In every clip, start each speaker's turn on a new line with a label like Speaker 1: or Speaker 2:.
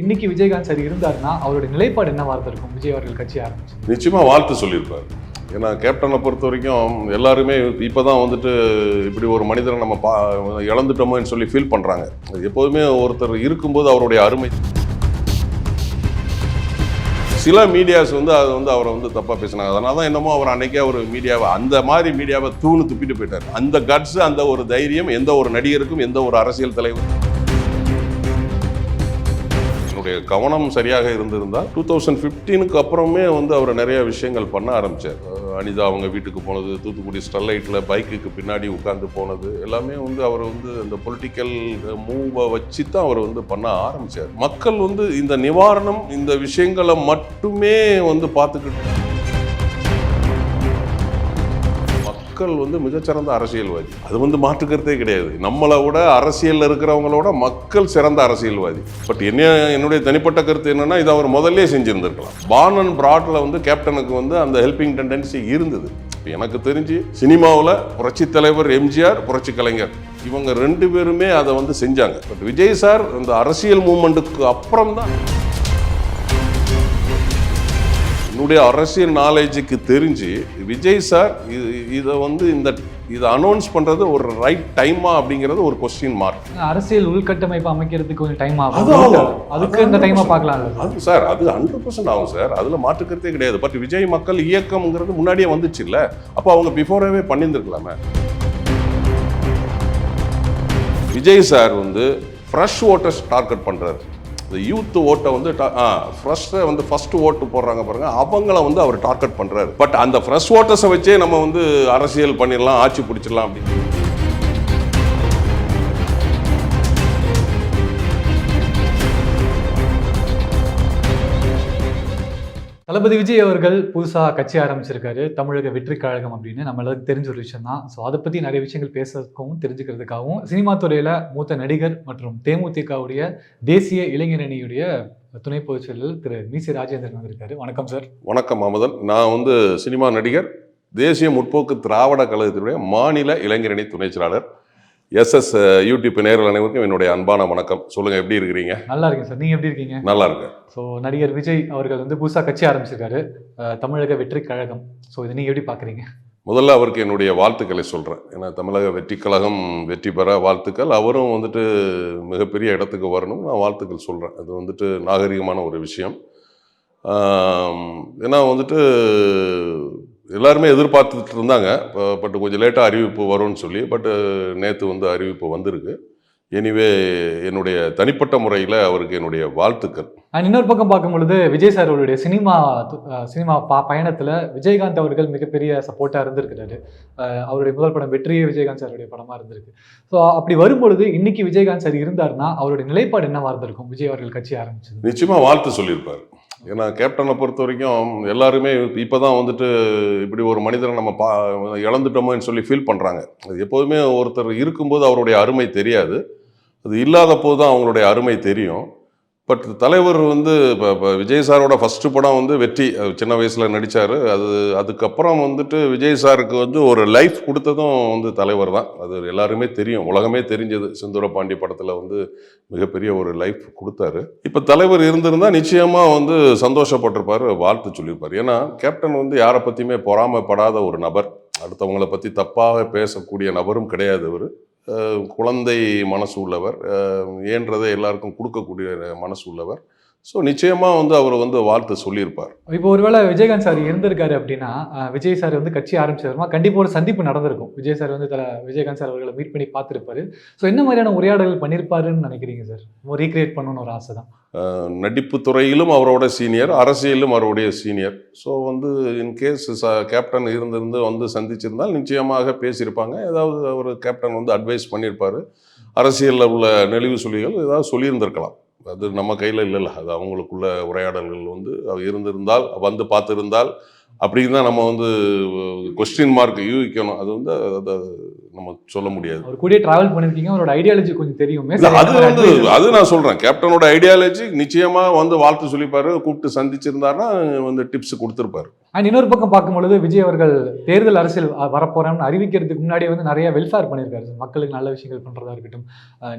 Speaker 1: இன்னைக்கு விஜயகாந்த் சார் இருந்தாருன்னா அவருடைய நிலைப்பாடு என்ன வார்த்தை இருக்கும்? விஜய் அவர்கள் கட்சி ஆரம்பிச்சு
Speaker 2: நிச்சயமா வாழ்த்து சொல்லியிருப்பார். ஏன்னா கேப்டனை பொறுத்த வரைக்கும் எல்லாருமே இப்போ தான் வந்துட்டு இப்படி ஒரு மனிதரை நம்ம பா இழந்துட்டோமோன்னு சொல்லி ஃபீல் பண்ணுறாங்க எப்போதுமே ஒருத்தர் இருக்கும்போது அவருடைய அருமை. சில மீடியாஸ் வந்து அது வந்து அவரை வந்து தப்பாக பேசினாங்க. அதனால தான் என்னமோ அவர் அன்னைக்கே அவர் மீடியாவை அந்த மாதிரி மீடியாவை தூணு துப்பிட்டு போயிட்டார். அந்த கட்ஸ் அந்த ஒரு தைரியம் எந்த ஒரு நடிகருக்கும் எந்த ஒரு அரசியல் தலைவருக்கும் அவருடைய கவனம் சரியாக இருந்திருந்தால் டூ தௌசண்ட் ஃபிஃப்டீனுக்கு அப்புறமே வந்து அவர் நிறைய விஷயங்கள் பண்ண ஆரம்பித்தார் அனிதா அவங்க வீட்டுக்கு போனது தூத்துக்குடி ஸ்டெர்லைட்டில் பைக்குக்கு பின்னாடி உட்காந்து போனது எல்லாமே வந்து அவர் வந்து அந்த பொலிட்டிக்கல் மூவை வச்சு தான் அவர் வந்து பண்ண ஆரம்பித்தார் மக்கள் வந்து இந்த நிவாரணம் இந்த விஷயங்களை மட்டுமே வந்து பார்த்துக்கிட்டு மக்கள் வந்து மிகச்சிறந்த அரசியல்வாதி. அது வந்து மாற்றுக்கிறதே கிடையாது. நம்மளை விட அரசியலில் இருக்கிறவங்களோட மக்கள் சிறந்த அரசியல்வாதி. பட் என்ன என்னுடைய தனிப்பட்ட கருத்து என்னன்னா இது அவர் முதல்லே செஞ்சுருந்துருக்கலாம். பான் அண்ட் வந்து கேப்டனுக்கு வந்து அந்த ஹெல்பிங் டெண்டன்சி இருந்தது. இப்போ எனக்கு தெரிஞ்சு சினிமாவில் புரட்சி தலைவர் எம்ஜிஆர் புரட்சி கலைஞர். இவங்க ரெண்டு பேருமே அதை வந்து செஞ்சாங்க. பட் விஜய் சார் அந்த அரசியல் மூமெண்ட்டுக்கு அப்புறம் தான் என்னுடைய அரசியல் நாலேஜுக்கு தெரிஞ்சு விஜய் சார் இது இதை வந்து இந்த இதை அனௌன்ஸ் பண்ணுறது ஒரு ரைட் டைமா அப்படிங்கிறது ஒரு கொஸ்டின் மார்க்
Speaker 1: அரசியல் உள்கட்டமைப்பு அமைக்கிறதுக்கு கொஞ்சம் டைம் ஆகும். அதுக்கு இந்த டைமா பார்க்கலாம்.
Speaker 2: அது சார் அது ஹண்ட்ரட் பர்சன்ட் ஆகும் சார். அதில் மாற்றுக்கிறதே கிடையாது. பட் விஜய் மக்கள் இயக்கம்ங்கிறது முன்னாடியே வந்துச்சு இல்லை. அப்போ அவங்க பிஃபோராகவே பண்ணியிருந்துருக்கலாமே. விஜய் சார் வந்து ஃப்ரெஷ் ஓட்டர்ஸ் டார்கெட் பண்ணுறாரு இந்த யூத் ஓட்டை வந்து ஃப்ரெஷ்ஷை வந்து ஃபர்ஸ்ட் ஓட்டு போடுறாங்க பாருங்க. அவங்கள வந்து அவர் டார்கெட் பண்ணுறாரு பட் அந்த ஃப்ரெஷ் ஓட்டர்ஸை வச்சே நம்ம வந்து அரசியல் பண்ணிடலாம் ஆட்சி பிடிச்சிடலாம் அப்படின்னு.
Speaker 1: தளபதி விஜய் அவர்கள் புதுசாக கட்சி ஆரம்பிச்சிருக்காரு. தமிழக வெற்றி கழகம் அப்படின்னு நம்ம எல்லாருக்கும் தெரிஞ்ச ஒரு விஷயம் தான். ஸோ அதை பற்றி நிறைய விஷயங்கள் பேசுறதுக்காகவும் தெரிஞ்சுக்கிறதுக்காகவும் சினிமா துறையில் மூத்த நடிகர் மற்றும் தேமுதிகவுடைய தேசிய இளைஞரணியுடைய துணை பொதுச் செயலர் திரு மிசி ராஜேந்திரன் வந்திருக்காரு. வணக்கம் சார்.
Speaker 2: வணக்கம் அமுதன் நான் வந்து சினிமா நடிகர் தேசிய முற்போக்கு திராவிட கழகத்தினுடைய மாநில இளைஞரணி துணைச் செயலாளர். எஸ்எஸ் யூடியூப் நேரில் அனைவருக்கும் என்னுடைய அன்பான வணக்கம். சொல்லுங்க எப்படி இருக்கிறீங்க?
Speaker 1: நல்லா இருக்கேன் சார். நீங்க எப்படி இருக்கீங்க?
Speaker 2: நல்லா இருக்கேன்.
Speaker 1: ஸோ நடிகர் விஜய் அவர்கள் வந்து புதுசா கட்சி ஆரம்பிச்சிருக்காரு. தமிழக வெற்றி கழகம். ஸோ இதை நீங்க எப்படி பாக்குறீங்க?
Speaker 2: முதல்ல அவருக்கு என்னுடைய வாழ்த்துக்களை சொல்கிறேன் ஏன்னா தமிழக வெற்றி கழகம் வெற்றி பெற வாழ்த்துக்கள். அவரும் வந்துட்டு மிகப்பெரிய இடத்துக்கு வரணும். நான் வாழ்த்துக்கள் சொல்கிறேன் அது வந்துட்டு நாகரிகமான ஒரு விஷயம். ஏன்னா வந்துட்டு எல்லாருமே எதிர்பார்த்துட்டு இருந்தாங்க. பட் கொஞ்சம் லேட்டாக அறிவிப்பு வரும்னு சொல்லி பட்டு நேற்று வந்து அறிவிப்பு வந்திருக்கு. எனிவே என்னுடைய தனிப்பட்ட முறையில் அவருக்கு என்னுடைய வாழ்த்துக்கள்.
Speaker 1: இன்னொரு பக்கம் பார்க்கும் பொழுது விஜய் சார் அவருடைய சினிமா சினிமா பா பயணத்துல விஜயகாந்த் அவர்கள் மிகப்பெரிய சப்போர்ட்டா இருந்திருக்கிறாரு. அவருடைய முதல் படம் வெற்றியே விஜயகாந்த் சாருடைய படமா இருந்திருக்கு. ஸோ அப்படி வரும்பொழுது இன்னைக்கு விஜயகாந்த் சார் இருந்தாருன்னா அவருடைய நிலைப்பாடு என்னவா இருந்திருக்கும்? விஜய் அவர்கள் கட்சி ஆரம்பிச்சது.
Speaker 2: நிச்சயமாக வாழ்த்து சொல்லியிருப்பார். ஏன்னா கேப்டனை பொறுத்த வரைக்கும் எல்லாருமே இப்போ தான் வந்துட்டு இப்படி ஒரு மனிதரை நம்ம பா இழந்துட்டோமோன்னு சொல்லி ஃபீல் பண்ணுறாங்க அது எப்போதுமே ஒருத்தர் இருக்கும்போது அவருடைய அருமை தெரியாது. அது இல்லாத போது தான் அவங்களுடைய அருமை தெரியும். பட் தலைவர் வந்து இப்போ இப்போ விஜய் சாரோட ஃபஸ்ட்டு படம் வந்து வெற்றி. சின்ன வயசில் நடித்தார் அது அதுக்கப்புறம் வந்துட்டு விஜய் சாருக்கு வந்து ஒரு லைஃப் கொடுத்ததும் வந்து தலைவர் தான். அது எல்லாருமே தெரியும். உலகமே தெரிஞ்சது. செந்தூர பாண்டி படத்தில் வந்து மிகப்பெரிய ஒரு லைஃப் கொடுத்தாரு. இப்போ தலைவர் இருந்திருந்தா நிச்சயமாக வந்து சந்தோஷப்பட்டிருப்பார் வாழ்த்து சொல்லியிருப்பார். ஏன்னா கேப்டன் வந்து யாரை பற்றியுமே பொறாமைப்படாத ஒரு நபர். அடுத்தவங்களை பற்றி தப்பாக பேசக்கூடிய நபரும் கிடையாது அவர். குழந்தை மனசு உள்ளவர் ஏன்றதை எல்லாருக்கும் கொடுக்கக்கூடிய மனசு உள்ளவர். ஸோ நிச்சயமா வந்து அவர் வந்து வாழ்த்து சொல்லியிருப்பார்.
Speaker 1: இப்போ ஒருவேளை விஜயகாந்த் சார் இருந்திருக்காரு அப்படின்னா விஜய் சார் வந்து கட்சி ஆரம்பிச்சதுமா கண்டிப்பா ஒரு சந்திப்பு நடந்திருக்கும். விஜய் சார் வந்து தல விஜயகாந்த் சார் அவர்களை மீட் பண்ணி பார்த்திருப்பாரு. ஸோ என்ன மாதிரியான உரையாடல்கள் பண்ணியிருப்பாருன்னு நினைக்கிறீங்க சார்? ரீக்ரியேட் பண்ணணும்னு ஒரு ஆசை தான்.
Speaker 2: நடிப்பு துறையிலும் அவரோட சீனியர் அரசியலிலும் அவருடைய சீனியர். ஸோ வந்து இன்கேஸ் ச கேப்டன் இருந்திருந்து வந்து சந்திச்சிருந்தால் நிச்சயமாக பேசியிருப்பாங்க. ஏதாவது அவர் கேப்டன் வந்து அட்வைஸ் பண்ணியிருப்பார். அரசியலில் உள்ள நெளிவு சொல்லிகள் ஏதாவது சொல்லியிருந்திருக்கலாம். அது நம்ம கையில் இல்லைல்ல. அது அவங்களுக்குள்ள உரையாடல்கள் வந்து அவர் இருந்திருந்தால் வந்து பார்த்துருந்தால் அப்படின்னு தான் நம்ம வந்து கொஸ்டின் மார்க் யூகிக்கணும். அது வந்து அதை நம்ம சொல்ல முடியாது.
Speaker 1: அவர் கூடயே டிராவல் பண்ணிருக்கீங்க. அவரோட ஐடியாலஜி கொஞ்சம் தெரியுமே.
Speaker 2: அது வந்து அது நான் சொல்றேன். கேப்டனோட ஐடியாலஜி நிச்சயமா வந்து வாழ்த்து சொல்லிப்பாரு கூப்பிட்டு சந்திச்சிருந்தாருன்னா வந்து டிப்ஸ் கொடுத்துருப்பாரு.
Speaker 1: அண்ட் இன்னொரு பக்கம் பார்க்கும்பொழுது விஜய் அவர்கள் தேர்தல் அரசியல் அஹ், அறிவிக்கிறதுக்கு முன்னாடியே வந்து நிறைய வெல்ஃபேர் பண்ணியிருக்காரு. மக்களுக்கு நல்ல விஷயங்கள் பண்ணுறதா இருக்கட்டும்.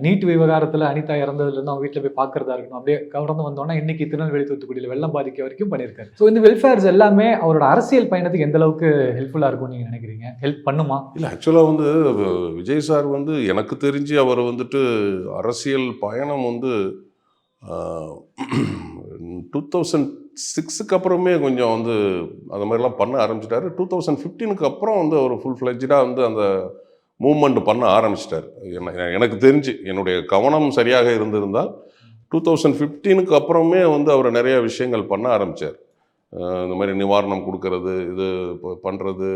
Speaker 1: நீட் விவகாரத்தில் அனிதா இறந்ததுலேருந்து அவங்க வீட்டில் போய் பார்க்குறதா இருக்கட்டும். அப்படியே கவர்ந்து வந்தோன்னா இன்னைக்கு திருநெல்வேலி தூத்துக்குடியில் வெள்ளம் பாதிக்க வரைக்கும் பண்ணியிருக்காரு. ஸோ இந்த வெல்ஃபேர்ஸ் எல்லாமே அவரோட அரசியல் பயணத்துக்கு எந்த அளவுக்கு ஹெல்ப்ஃபுல்லாக இருக்கும்னு நீங்கள் நினைக்கிறீங்க? ஹெல்ப் பண்ணுமா?
Speaker 2: இல்லை ஆக்சுவலாக வந்து விஜய் சார் வந்து எனக்கு தெரிஞ்சு அவர் வந்துட்டு அரசியல் பயணம் வந்து டூ தௌசண்ட் சிக்ஸுக்கு அப்புறமே கொஞ்சம் வந்து அந்த மாதிரிலாம் பண்ண ஆரம்பிச்சிட்டாரு. டூ தௌசண்ட் ஃபிஃப்டீனுக்கு அப்புறம் வந்து அவர் ஃபுல் ஃப்ளெஜ்டாக வந்து அந்த மூமெண்ட் பண்ண ஆரம்பிச்சிட்டார். என்ன- எனக்கு தெரிஞ்சு என்னுடைய கவனம் சரியாக இருந்திருந்தால் டூ தௌசண்ட் ஃபிஃப்டீனுக்கு அப்புறமே வந்து அவர் நிறைய விஷயங்கள் பண்ண ஆரம்பித்தார் இந்த மாதிரி நிவாரணம் கொடுக்கறது இது இப்போ பண்ணுறது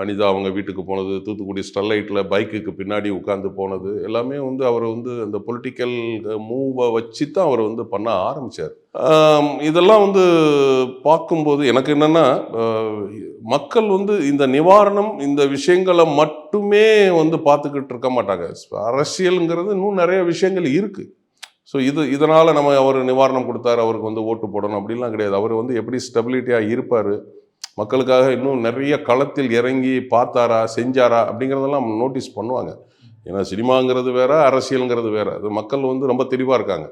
Speaker 2: அனிதா அவங்க வீட்டுக்கு போனது தூத்துக்குடி ஸ்டெர்லைட்டில் பைக்குக்கு பின்னாடி உட்காந்து போனது எல்லாமே வந்து அவர் வந்து அந்த பொலிட்டிக்கல் மூவை வச்சு தான் அவர் வந்து பண்ண ஆரம்பித்தார் இதெல்லாம் வந்து பார்க்கும்போது எனக்கு என்னென்னா மக்கள் வந்து இந்த நிவாரணம் இந்த விஷயங்களை மட்டுமே வந்து பார்த்துக்கிட்டு இருக்க மாட்டாங்க. அரசியலுங்கிறது இன்னும் நிறைய விஷயங்கள் இருக்குது ஸோ இது இதனால் நம்ம அவர் நிவாரணம் கொடுத்தாரு அவருக்கு வந்து ஓட்டு போடணும் அப்படிலாம் கிடையாது. அவர் வந்து எப்படி ஸ்டெபிலிட்டியாக இருப்பார் மக்களுக்காக இன்னும் நிறைய களத்தில் இறங்கி பார்த்தாரா செஞ்சாரா அப்படிங்கிறதெல்லாம் நோட்டீஸ் பண்ணுவாங்க. ஏன்னா சினிமாங்கிறது வேற அரசியலுங்கிறது வேற. அது மக்கள் வந்து ரொம்ப தெளிவாக இருக்காங்க.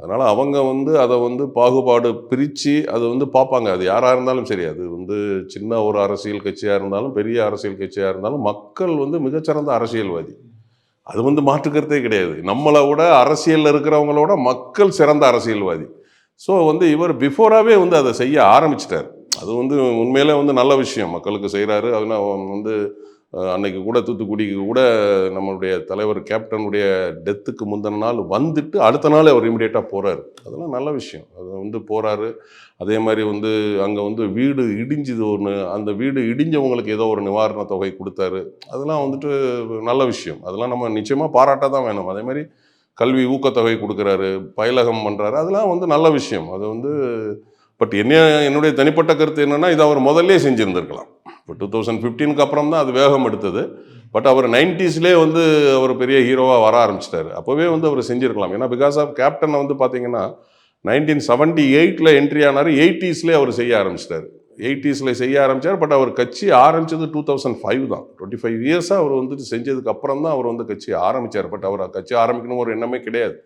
Speaker 2: அதனால் அவங்க வந்து அதை வந்து பாகுபாடு பிரித்து அது வந்து பார்ப்பாங்க. அது யாராக இருந்தாலும் சரி அது வந்து சின்ன ஒரு அரசியல் கட்சியாக இருந்தாலும் பெரிய அரசியல் கட்சியாக இருந்தாலும் மக்கள் வந்து மிகச்சிறந்த அரசியல்வாதி. அது வந்து மாற்றுக்கிறதே கிடையாது. நம்மளை விட அரசியலில் இருக்கிறவங்களோட மக்கள் சிறந்த அரசியல்வாதி. ஸோ வந்து இவர் பிஃபோராகவே வந்து அதை செய்ய ஆரம்பிச்சிட்டார். அது வந்து உண்மையிலே வந்து நல்ல விஷயம். மக்களுக்கு செய்கிறாரு அதனால் வந்து அன்னைக்கு கூட தூத்துக்குடிக்கு கூட நம்மளுடைய தலைவர் கேப்டனுடைய டெத்துக்கு முந்தின நாள் வந்துட்டு அடுத்த நாள் அவர் இமிடியேட்டாக போகிறாரு அதெல்லாம் நல்ல விஷயம். அது வந்து போகிறாரு அதே மாதிரி வந்து அங்கே வந்து வீடு இடிஞ்சுது ஒன்று அந்த வீடு இடிஞ்சவங்களுக்கு ஏதோ ஒரு நிவாரண தொகை கொடுத்தாரு. அதெல்லாம் வந்துட்டு நல்ல விஷயம். அதெல்லாம் நம்ம நிச்சயமாக பாராட்ட தான் வேணும். அதே மாதிரி கல்வி ஊக்கத்தொகை கொடுக்குறாரு பயிலகம் பண்ணுறாரு அதெல்லாம் வந்து நல்ல விஷயம். அது வந்து பட் என்ன என்னுடைய தனிப்பட்ட கருத்து என்னென்னா இதை அவர் முதல்லே செஞ்சுருந்துருக்கலாம். இப்போ டூ தௌசண்ட் ஃபிஃப்டீனுக்கு அப்புறம் தான் அது வேகம் எடுத்தது. பட் அவர் நைன்டிஸ்லேயே வந்து அவர் பெரிய ஹீரோவாக வர ஆரம்பிச்சிட்டாரு. அப்போவே வந்து அவர் செஞ்சுருக்கலாம். ஏன்னா பிகாஸ் ஆஃப் கேப்டன் வந்து பார்த்தீங்கன்னா நைன்டீன் செவன்ட்டி எயிட்டில் என்ட்ரி ஆனார் எயிட்டிஸ்லேயே அவர் செய்ய ஆரம்பிச்சிட்டாரு. எயிட்டிஸில் செய்ய ஆரம்பித்தார் பட் அவர் கட்சி ஆரம்பித்தது டூ தௌசண்ட் ஃபைவ் தான். டுவெண்ட்டி ஃபைவ் இயர்ஸாக அவர் வந்துட்டு செஞ்சதுக்கு அப்புறம் தான் அவர் வந்து கட்சி ஆரம்பித்தார் பட் அவர் கட்சி ஆரம்பிக்கணும் ஒரு எண்ணமே கிடையாது.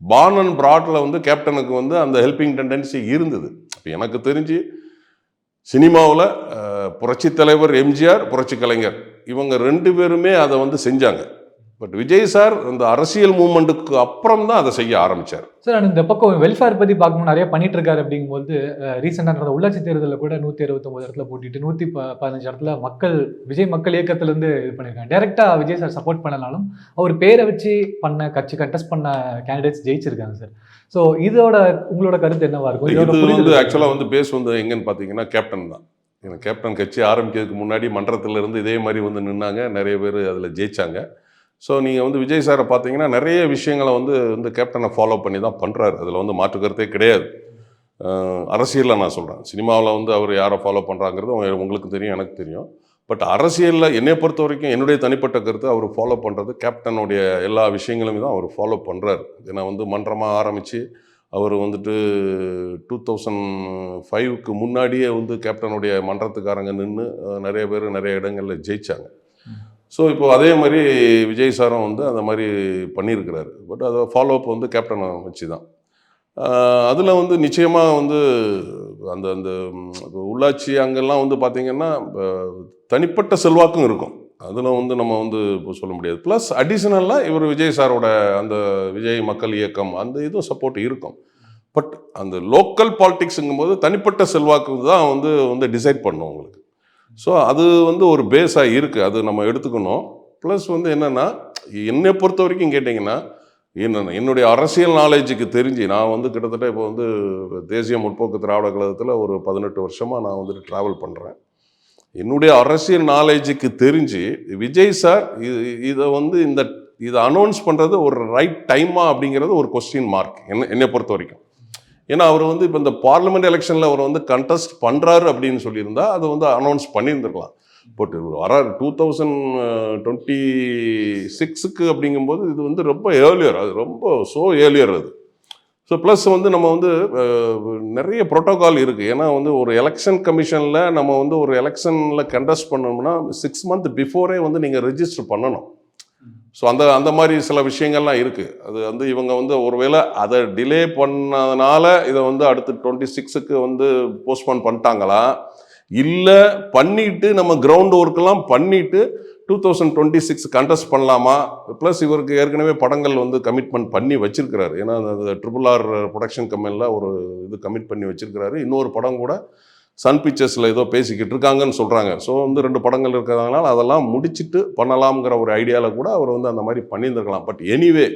Speaker 2: பானன் அண்ட் வந்து கேப்டனுக்கு வந்து அந்த ஹெல்பிங் டெண்டன்சி இருந்தது. இப்போ எனக்கு தெரிஞ்சு சினிமாவில் புரட்சி தலைவர் எம்ஜிஆர் புரட்சி கலைஞர். இவங்க ரெண்டு பேருமே அதை வந்து செஞ்சாங்க. பட் விஜய் சார் அந்த அரசியல் மூமெண்ட்டுக்கு அப்புறம் தான் அதை செய்ய ஆரம்பித்தார்
Speaker 1: சார் இந்த பக்கம் வெல்ஃபேர் பத்தி பார்க்கணும் நிறைய பண்ணிட்டு இருக்காரு அப்படிங்கும்போது ரீசெண்டாக நடந்த உள்ளாட்சி தேர்தலில் கூட நூற்றி அறுபத்தொம்பது இடத்துல போட்டிட்டு நூற்றி ப பதினஞ்சு இடத்துல மக்கள் விஜய் மக்கள் இயக்கத்திலேருந்து இது பண்ணியிருக்காங்க. டேரெக்டா விஜய் சார் சப்போர்ட் பண்ணனாலும் அவர் பேரை வச்சு பண்ண கட்சி கண்டெஸ்ட் பண்ண கேண்டிடேட்ஸ் ஜெயிச்சிருக்காங்க சார் ஸோ இதோட உங்களோட கருத்து என்னவா இருக்கும்?
Speaker 2: இது வந்து ஆக்சுவலாக வந்து பேஸ் வந்து எங்கன்னு பார்த்தீங்கன்னா கேப்டன் தான். ஏன்னா கேப்டன் கட்சி ஆரம்பிக்கிறதுக்கு முன்னாடி மன்றத்தில் இருந்து இதே மாதிரி வந்து நின்னாங்க. நிறைய பேர் அதில் ஜெயிச்சாங்க. ஸோ நீங்கள் வந்து விஜய் சாரை பார்த்தீங்கன்னா நிறைய விஷயங்களை வந்து வந்து கேப்டனை ஃபாலோ பண்ணி தான் பண்ணுறாரு அதில் வந்து மாற்றுக்கருத்தே கிடையாது. அரசியலில் நான் சொல்கிறேன் சினிமாவில் வந்து அவர் யாரை ஃபாலோ பண்ணுறாங்கிறது உங்களுக்கு தெரியும் எனக்கு தெரியும். பட் அரசியலில் என்னை பொறுத்த வரைக்கும் என்னுடைய தனிப்பட்ட கருத்து அவர் ஃபாலோ பண்ணுறது கேப்டனுடைய எல்லா விஷயங்களுமே தான் அவர் ஃபாலோ பண்ணுறாரு ஏன்னா வந்து மன்றமாக ஆரம்பித்து அவர் வந்துட்டு டூ தௌசண்ட் ஃபைவ்க்கு முன்னாடியே வந்து கேப்டனுடைய மன்றத்துக்காரங்க நின்று நிறைய பேர் நிறைய இடங்களில் ஜெயிச்சாங்க. ஸோ இப்போ அதே மாதிரி விஜய் சாரும் வந்து அந்த மாதிரி பண்ணியிருக்கிறாரு. பட் அதை ஃபாலோ அப் வந்து கேப்டனை வச்சு தான் அதில் வந்து நிச்சயமாக வந்து அந்த அந்த உள்ளாட்சி அங்கெல்லாம் வந்து பார்த்திங்கன்னா தனிப்பட்ட செல்வாக்கும் இருக்கும். அதில் வந்து நம்ம வந்து இப்போ சொல்ல முடியாது. ப்ளஸ் அடிஷ்னலாக இவர் விஜய் சாரோட அந்த விஜய் மக்கள் இயக்கம் அந்த இதுவும் சப்போர்ட் இருக்கும். பட் அந்த லோக்கல் பாலிடிக்ஸுங்கும் போது தனிப்பட்ட செல்வாக்கு தான் வந்து வந்து டிசைட் பண்ணும் உங்களுக்கு. ஸோ அது வந்து ஒரு பேஸாக இருக்குது அது நம்ம எடுத்துக்கணும். ப்ளஸ் வந்து என்னென்னா என்னை பொறுத்த வரைக்கும் கேட்டிங்கன்னா என்ன என்னுடைய அரசியல் நாலேஜுக்கு தெரிஞ்சு நான் வந்து கிட்டத்தட்ட இப்போ வந்து தேசிய முற்போக்கு திராவிட கழகத்தில் ஒரு பதினெட்டு வருஷமாக நான் வந்துட்டு ட்ராவல் பண்ணுறேன் என்னுடைய அரசியல் நாலேஜுக்கு தெரிஞ்சு விஜய் சார் இது இதை வந்து இந்த இதை அனௌன்ஸ் பண்ணுறது ஒரு ரைட் டைமா அப்படிங்கிறது ஒரு கொஸ்டின் மார்க் என்ன என்னை பொறுத்த வரைக்கும். ஏன்னா அவர் வந்து இப்போ இந்த பார்லிமெண்ட் எலெக்ஷனில் அவர் வந்து கண்டெஸ்ட் பண்ணுறாரு அப்படின்னு சொல்லியிருந்தா அதை வந்து அனௌன்ஸ் பண்ணியிருந்திருக்கலாம். பட் வர டூ தௌசண்ட் டுவெண்ட்டி சிக்ஸுக்கு அப்படிங்கும்போது இது வந்து ரொம்ப ஏர்லியர் அது ரொம்ப ஸோ ஏர்லியர் அது. ஸோ ப்ளஸ் வந்து நம்ம வந்து நிறைய ப்ரோட்டோகால் இருக்குது ஏன்னா வந்து ஒரு எலெக்ஷன் கமிஷனில் நம்ம வந்து ஒரு எலெக்ஷனில் கண்டஸ்ட் பண்ணோம்னா சிக்ஸ் மந்த் பிஃபோரே வந்து நீங்கள் ரெஜிஸ்டர் பண்ணணும். ஸோ அந்த அந்த மாதிரி சில விஷயங்கள்லாம் இருக்குது அது வந்து இவங்க வந்து ஒருவேளை அதை டிலே பண்ணதுனால இதை வந்து அடுத்து டுவெண்ட்டி சிக்ஸுக்கு வந்து போஸ்ட்போன் பண்ணிட்டாங்களா? இல்லை பண்ணிட்டு நம்ம கிரவுண்ட் ஒர்க்கெல்லாம் பண்ணிட்டு two thousand twenty six contest பண்ணலாமா? ப்ளஸ் இவருக்கு ஏற்கனவே படங்கள் வந்து கமிட்மெண்ட் பண்ணி வச்சிருக்கிறாரு. ஏன்னா அந்த ட்ரிபிள் ஆர் ப்ரொடக்ஷன் கம்பெனியில் ஒரு இது கமிட் பண்ணி வச்சிருக்கிறாரு. இன்னொரு படம் கூட சன் பிக்சர்ஸில் ஏதோ பேசிக்கிட்டு இருக்காங்கன்னு சொல்கிறாங்க ஸோ வந்து ரெண்டு படங்கள் இருக்கிறதுனால அதெல்லாம் முடிச்சிட்டு பண்ணலாம்ங்கிற ஒரு ஐடியாவில் கூட அவர் வந்து அந்த மாதிரி பண்ணியிருந்திருக்கலாம். பட் எனிவே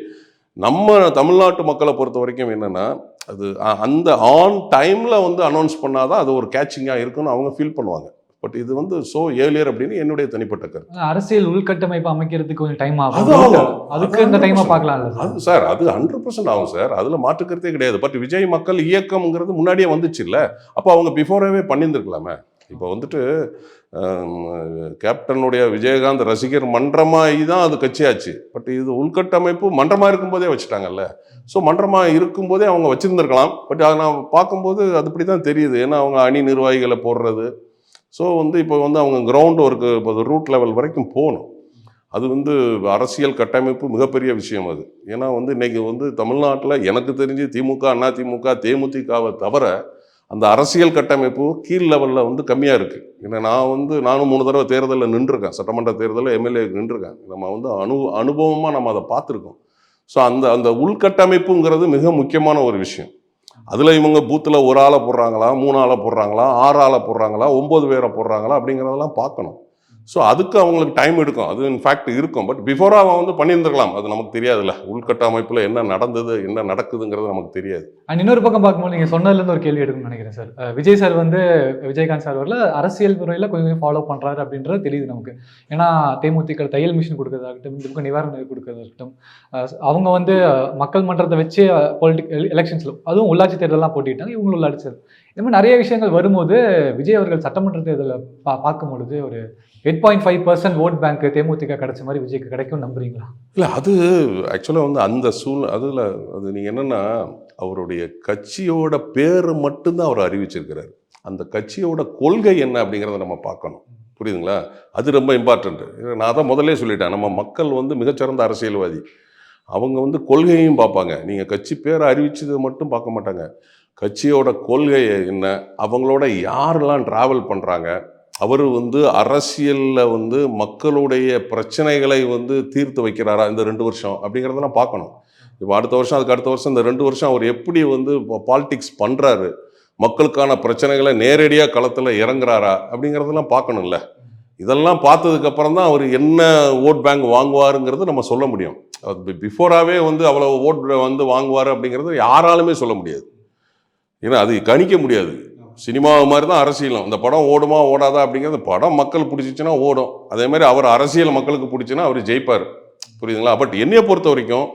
Speaker 2: நம்ம தமிழ்நாட்டு மக்களை பொறுத்த வரைக்கும் என்னென்னா அது அந்த ஆன் டைமில் வந்து அனௌன்ஸ் பண்ணாதான் அது ஒரு கேட்சிங்காக இருக்குன்னு அவங்க ஃபீல் பண்ணுவாங்க. பட் இது வந்து சோ ஏலியர் அப்படின்னு என்னுடைய தனிப்பட்ட கருத்து.
Speaker 1: அரசியல் உள்கட்டமைப்பு அமைக்கிறதுக்கு கொஞ்சம் டைம்
Speaker 2: அது
Speaker 1: ஆகும். அதுக்கு இந்த டைமா
Speaker 2: 100%
Speaker 1: பார்க்கலாம்ல சார்
Speaker 2: அது சார் அது ஹண்ட்ரட் பர்சன்ட் ஆகும் சார் அதில் மாற்றுக்கிறதே கிடையாது. பட் விஜய் மக்கள் இயக்கம்ங்கிறது முன்னாடியே வந்துச்சு இல்லை. அப்போ அவங்க பிஃபோராகவே பண்ணியிருந்துருக்கலாமே. இப்போ வந்துட்டு கேப்டனுடைய விஜயகாந்த் ரசிகர் மன்றமாகி தான் அது கட்சியாச்சு. பட் இது உள்கட்டமைப்பு மன்றமாக இருக்கும்போதே வச்சுட்டாங்கல்ல. ஸோ மன்றமாக இருக்கும்போதே அவங்க வச்சுருந்துருக்கலாம். பட் அதை நான் பார்க்கும்போது அது இப்படி தான் தெரியுது. ஏன்னா அவங்க அணி நிர்வாகிகளை போடுறது ஸோ வந்து இப்போ வந்து அவங்க கிரவுண்ட் ஒர்க்கு இப்போ ரூட் லெவல் வரைக்கும் போகணும். அது வந்து அரசியல் கட்டமைப்பு மிகப்பெரிய விஷயம் அது. ஏன்னா வந்து இன்றைக்கி வந்து தமிழ்நாட்டில் எனக்கு தெரிஞ்சு திமுக அண்ணா திமுக தேமுதிகவை தவிர அந்த அரசியல் கட்டமைப்பு கீழ் லெவலில் வந்து கம்மியாக இருக்குது ஏன்னா நான் வந்து நானும் மூணு தடவை தேர்தலில் நின்றுருக்கேன். சட்டமன்ற தேர்தலில் எம்எல்ஏ நின்றுருக்கேன். நம்ம வந்து அனு அனுபவமாக நம்ம அதை பார்த்துருக்கோம். ஸோ அந்த அந்த உள்கட்டமைப்புங்கிறது மிக முக்கியமான ஒரு விஷயம். அதில் இவங்க பூத்தில் ஒரு ஆளை போடுறாங்களா மூணு ஆளை போடுறாங்களா ஆறு ஆளை போடுறாங்களா ஒம்பது பேரை போடுறாங்களா அப்படிங்கிறதெல்லாம் பார்க்கணும். ஸோ அதுக்கு அவங்களுக்கு டைம் எடுக்கும். அது இன்ஃபேக்ட் இருக்கும். பட் பிஃபோராக அவன் வந்து பண்ணியிருந்திருக்கலாம். அது நமக்கு தெரியாதுல்ல. உள்கட்டமைப்பில் என்ன நடந்தது என்ன நடக்குதுங்கிறது நமக்கு தெரியாது.
Speaker 1: அண்ட் இன்னொரு பக்கம் பார்க்கும்போது நீங்கள் சொன்னதுலேருந்து ஒரு கேள்வி எடுக்கணும்னு நினைக்கிறேன் சார் விஜய் சார் வந்து விஜயகாந்த் சார் வரல அரசியல் முறையில் கொஞ்சம் கொஞ்சம் ஃபாலோ பண்ணுறாரு அப்படின்றது தெரியுது நமக்கு. ஏன்னா தேமுதிக தையல் மிஷின் கொடுக்கறதாகட்டும் இந்த நிவாரணம் கொடுக்கறதாகட்டும் அவங்க வந்து மக்கள் மன்றத்தை வச்சு பொலிட்டிக்கல் எலெக்ஷன்ஸ்ல அதுவும் உள்ளாட்சி தேர்தலாம் போட்டிட்டாங்க இவங்களும் உள்ளாட்சி இந்த மாதிரி நிறைய விஷயங்கள் வரும்போது விஜய் அவர்கள் சட்டமன்ற தேர்தலில் பா பார்க்கும் பொழுது ஒரு eight point five percent vote bank DMDK கிடைச்ச மாதிரி விஜய்க்கு கிடைக்கும் நம்புறீங்களா?
Speaker 2: இல்லை அது ஆக்சுவலாக வந்து அந்த சூழ் அதில் அது நீங்கள் என்னென்னா அவருடைய கட்சியோட பேர் மட்டும்தான் அவர் அறிவிச்சிருக்கிறார். அந்த கட்சியோட கொள்கை என்ன அப்படிங்கிறத நம்ம பார்க்கணும். புரியுதுங்களா? அது ரொம்ப இம்பார்ட்டண்ட்டு நான் தான் முதலே சொல்லிட்டேன். நம்ம மக்கள் வந்து மிகச்சிறந்த அரசியல்வாதி. அவங்க வந்து கொள்கையும் பார்ப்பாங்க. நீங்கள் கட்சி பேரை அறிவிச்சதை மட்டும் பார்க்க மாட்டாங்க. கட்சியோட கொள்கை என்ன அவங்களோட யாரெல்லாம் ட்ராவல் பண்ணுறாங்க அவர் வந்து அரசியலில் வந்து மக்களுடைய பிரச்சனைகளை வந்து தீர்த்து வைக்கிறாரா இந்த ரெண்டு வருஷம் அப்படிங்கிறதெல்லாம் பார்க்கணும். இப்போ அடுத்த வருஷம் அதுக்கு அடுத்த வருஷம் இந்த ரெண்டு வருஷம் அவர் எப்படி வந்து பாலிடிக்ஸ் பண்ணுறாரு மக்களுக்கான பிரச்சனைகளை நேரடியாக களத்தில் இறங்குறாரா அப்படிங்கிறதெல்லாம் பார்க்கணும்ல. இதெல்லாம் பார்த்ததுக்கப்புறம் தான் அவர் என்ன ஓட் பேங்க் வாங்குவாருங்கிறது நம்ம சொல்ல முடியும். பிஃபோராகவே வந்து அவ்வளோ ஓட் வந்து வாங்குவார் அப்படிங்கிறது யாராலுமே சொல்ல முடியாது. ஏன்னா அது கணிக்க முடியாது. சினிமா மாதிரி தான் அரசியலும் இந்த படம் ஓடுமா ஓடாதா அப்படிங்கிறது படம் மக்கள் பிடிச்சிச்சுன்னா ஓடும். அதே மாதிரி அவர் அரசியல் மக்களுக்கு பிடிச்சின்னா அவர் ஜெயிப்பார். புரியுதுங்களா? பட் என்னையை பொறுத்த வரைக்கும்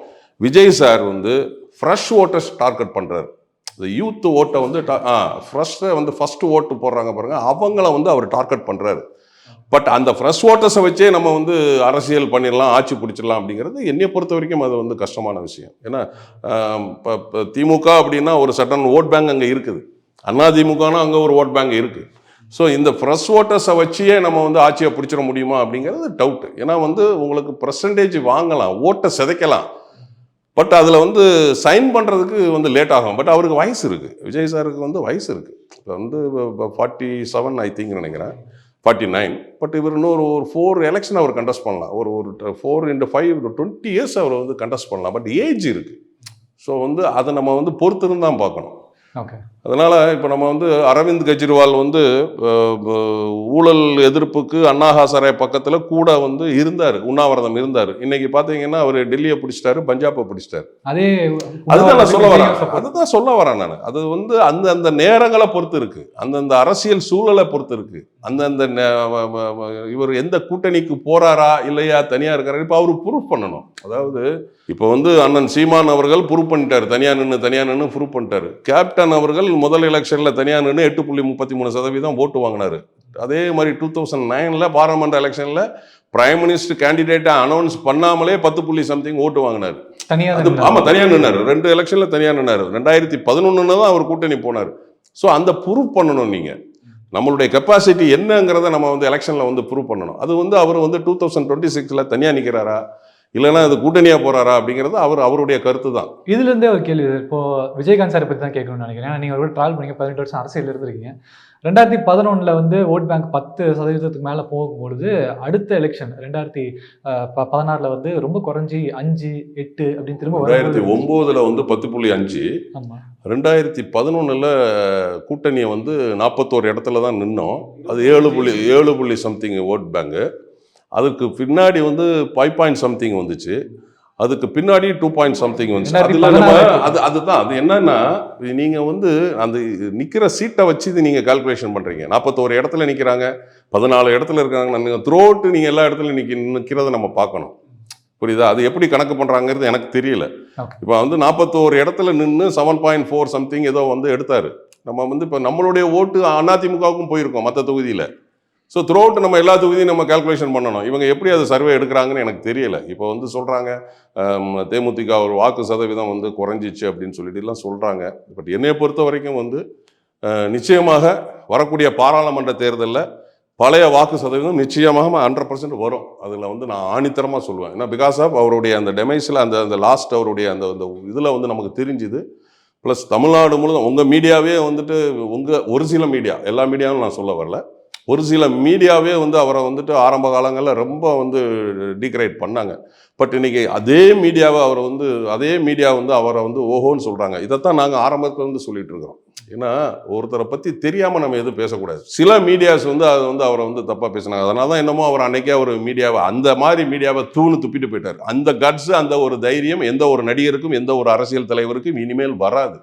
Speaker 2: விஜய் சார் வந்து ஃப்ரெஷ் ஓட்டர்ஸ் டார்கெட் பண்ணுறாரு இந்த யூத் ஓட்டை வந்து டா ஆ ஃப்ரெஷ்ஷை வந்து ஃபஸ்ட்டு ஓட்டு போடுறாங்க பாருங்கள் அவங்கள வந்து அவர் டார்கெட் பண்ணுறாரு பட் அந்த ஃப்ரெஷ் ஓட்டர்ஸை வச்சே நம்ம வந்து அரசியல் பண்ணிடலாம் ஆட்சி பிடிச்சிடலாம் அப்படிங்கிறது என்னை பொறுத்த வரைக்கும் அது வந்து கஷ்டமான விஷயம். ஏன்னா இப்போ இப்போ திமுக அப்படின்னா ஒரு சட்டன் ஓட் பேங்க் அங்கே இருக்குது. அண்ணா திமுகனா அங்கே ஒரு ஓட் பேங்க் இருக்குது ஸோ இந்த ஃப்ரெஷ் ஓட்டர்ஸை வச்சே நம்ம வந்து ஆட்சியை பிடிச்சிட முடியுமா அப்படிங்கிறது டவுட்டு ஏன்னா வந்து உங்களுக்கு பர்சன்டேஜ் வாங்கலாம் ஓட்டை சிதைக்கலாம். பட் அதில் வந்து சைன் பண்ணுறதுக்கு வந்து லேட் ஆகும் பட் அவருக்கு வயசு இருக்குது விஜய் சாருக்கு வந்து வயசு இருக்குது இப்போ வந்து ஃபார்ட்டி செவன் ஐ திங்க் நினைக்கிறேன். ஃபார்ட்டி நைன் பட் இவர் இன்னொரு ஒரு ஃபோர் எலெக்ஷன் அவர் கண்டஸ்ட் பண்ணலாம். ஒரு ஒரு four into five twenty years அவர் வந்து கண்டஸ்ட் பண்ணலாம். பட் ஏஜ் இருக்குது ஸோ வந்து அதை நம்ம வந்து பொறுத்திருந்து தான் பார்க்கணும்.
Speaker 1: ஓகே
Speaker 2: அதனால் இப்போ நம்ம வந்து அரவிந்த் கெஜ்ரிவால் வந்து ஊழல் எதிர்ப்புக்கு அண்ணா ஹாசரே பக்கத்தில் கூட வந்து இருந்தார் உண்ணாவிரதம் இருந்தார். இன்னைக்கு பார்த்தீங்கன்னா அவர் டெல்லியை பிடிச்சிட்டாரு பஞ்சாபை பிடிச்சிட்டாரு.
Speaker 1: அதே
Speaker 2: அதுதான் நான் சொல்ல வரேன். அதுதான் சொல்ல வரேன் நான். அது வந்து அந்த அந்த நேரங்களை பொறுத்து இருக்கு. அந்தந்த அரசியல் சூழலை பொறுத்து இருக்கு. அந்தந்த இவர் எந்த கூட்டணிக்கு போறாரா இல்லையா தனியா இருக்காரா இப்போ அவர் ப்ரூஃப் பண்ணணும். அதாவது இப்போ வந்து அண்ணன் சீமான் அவர்கள் ப்ரூவ் பண்ணிட்டாரு. தனியா நின்று தனியா நின்று ப்ரூவ் பண்ணிட்டாரு. கேப்டன் அவர்கள் முதல் எலெக்ஷன்ல தனியா நின்று எட்டு புள்ளி முப்பத்தி மூணு சதவீதம் ஓட்டு வாங்கினாரு. அதே மாதிரி டூ தௌசண்ட் நைனில் பாராளுமன்ற எலெக்ஷனில் பிரைம் மினிஸ்டர் கேண்டிடேட்டை அனௌன்ஸ் பண்ணாமலே பத்து புள்ளி சம்திங் ஓட்டு வாங்கினார்.
Speaker 1: தனியா
Speaker 2: அது ஆமா தனியா நின்னாரு. ரெண்டு எலெக்ஷன்ல தனியா நின்னாரு. ரெண்டாயிரத்தி பதினொன்னுல தான் அவர் கூட்டணி போனார். ஸோ அந்த ப்ரூவ் பண்ணணும் நீங்க. நம்மளுடைய கெப்பாசிட்டி என்னங்கிறத நம்ம வந்து எலெக்ஷன்ல வந்து ப்ரூவ் பண்ணணும். அது வந்து அவர் வந்து டூ தௌசண்ட் டுவெண்ட்டி சிக்ஸ்ல தனியா நிக்கிறாரா? இல்லைன்னா அது கூட்டணியா போறாரா அப்படிங்கிறது அவர் அவருடைய கருத்து தான்
Speaker 1: இதுல இருந்தே ஒரு கேள்வி வருது. இப்போ விஜயகாந்த் சாரை பத்தி தான் கேட்கணும்னு நினைக்கிறேன். ஏன்னா நீங்க ஒரு ட்ராவல் பண்ணீங்க பதினெட்டு வருஷம் அரசியல் இருந்திருக்கீங்க. ரெண்டாயிரத்தி பதினொன்னுல வந்து ஓட் பேங்க் பத்து சதவீதத்துக்கு மேல போகும்பொழுது அடுத்த எலெக்ஷன் ரெண்டாயிரத்தி ப- பதினாறுல வந்து ரொம்ப குறைஞ்சி அஞ்சு எட்டு அப்படின்னு திரும்ப
Speaker 2: ரெண்டாயிரத்தி ஒன்பதுல வந்து பத்து புள்ளி அஞ்சு. ரெண்டாயிரத்தி பதினொன்றில் கூட்டணியை வந்து நாற்பத்தோரு இடத்துல தான் நின்னோம். அது ஏழு புள்ளி ஏழு புள்ளி சம்திங் ஓட் பேங்கு. அதுக்கு பின்னாடி வந்து ஃபைவ் பாயிண்ட் சம்திங் வந்துச்சு. அதுக்கு பின்னாடி டூ பாயிண்ட் சம்திங் வந்துச்சு. அதில் நம்ம அது அதுதான். அது என்னன்னா நீங்கள் வந்து அந்த நிற்கிற சீட்டை வச்சு இது நீங்கள் கால்குலேஷன் பண்ணுறீங்க நாற்பத்தோரு இடத்துல நிற்கிறாங்க பதினாலு இடத்துல இருக்காங்க த்ரோட்டு நீங்கள் எல்லா இடத்துலையும் நிற்க நிற்கிறத நம்ம பார்க்கணும். புரியுதா? அது எப்படி கணக்கு பண்ணுறாங்கிறது எனக்கு தெரியல. இப்போ வந்து நாற்பத்தோரு இடத்துல நின்று செவன் பாயிண்ட் ஃபோர் சம்திங் ஏதோ வந்து எடுத்தாரு. நம்ம வந்து இப்போ நம்மளுடைய ஓட்டு அதிமுகவுக்கும் போயிருக்கோம் மற்ற தொகுதியில். ஸோ த்ரோட் நம்ம எல்லா தொகுதியும் நம்ம கால்குலேஷன் பண்ணணும். இவங்க எப்படி அது சர்வே எடுக்கிறாங்கன்னு எனக்கு தெரியல. இப்போ வந்து சொல்கிறாங்க தேமுதிக ஒரு வாக்கு சதவீதம் வந்து குறைஞ்சிச்சு அப்படின்னு சொல்லிட்டு எல்லாம் சொல்கிறாங்க பட் என்னையை பொறுத்த வரைக்கும் வந்து நிச்சயமாக வரக்கூடிய பாராளுமன்ற தேர்தலில் பழைய வாக்கு சதவீதம் நிச்சயமாக ஹண்ட்ரட் பர்சன்ட் வரும். அதில் வந்து நான் ஆணித்தரமாக சொல்லுவேன். ஏன்னா பிகாஸ் ஆஃப் அவருடைய அந்த டெமைஸில் அந்த அந்த லாஸ்ட் அவருடைய அந்த அந்த இதில் வந்து நமக்கு தெரிஞ்சுது. ப்ளஸ் தமிழ்நாடு முழுதும் உங்கள் மீடியாவே வந்துட்டு உங்கள் ஒரு சில மீடியா எல்லா மீடியாவும் நான் சொல்ல வரல. ஒரு சில மீடியாவே வந்து அவரை வந்துட்டு ஆரம்ப காலங்களில் ரொம்ப வந்து டீக்ரேட் பண்ணாங்க. பட் இன்னைக்கு அதே மீடியாவை அவரை வந்து அதே மீடியா வந்து அவரை வந்து ஓஹோன்னு சொல்கிறாங்க இதைத்தான் நாங்கள் ஆரம்பத்தில் வந்து சொல்லிட்டு இருக்கிறோம். ஏன்னா ஒருத்தரை பற்றி தெரியாமல் நம்ம எதுவும் பேசக்கூடாது. சில மீடியாஸ் வந்து அது வந்து அவரை வந்து தப்பாக பேசினாங்க. அதனால தான் என்னமோ அவர் அன்னைக்கே ஒரு மீடியாவை அந்த மாதிரி மீடியாவை தூணு துப்பிட்டு போயிட்டார். அந்த கட்ஸ் அந்த ஒரு தைரியம் எந்த ஒரு நடிகருக்கும் எந்த ஒரு அரசியல் தலைவருக்கும் இனிமேல் வராது.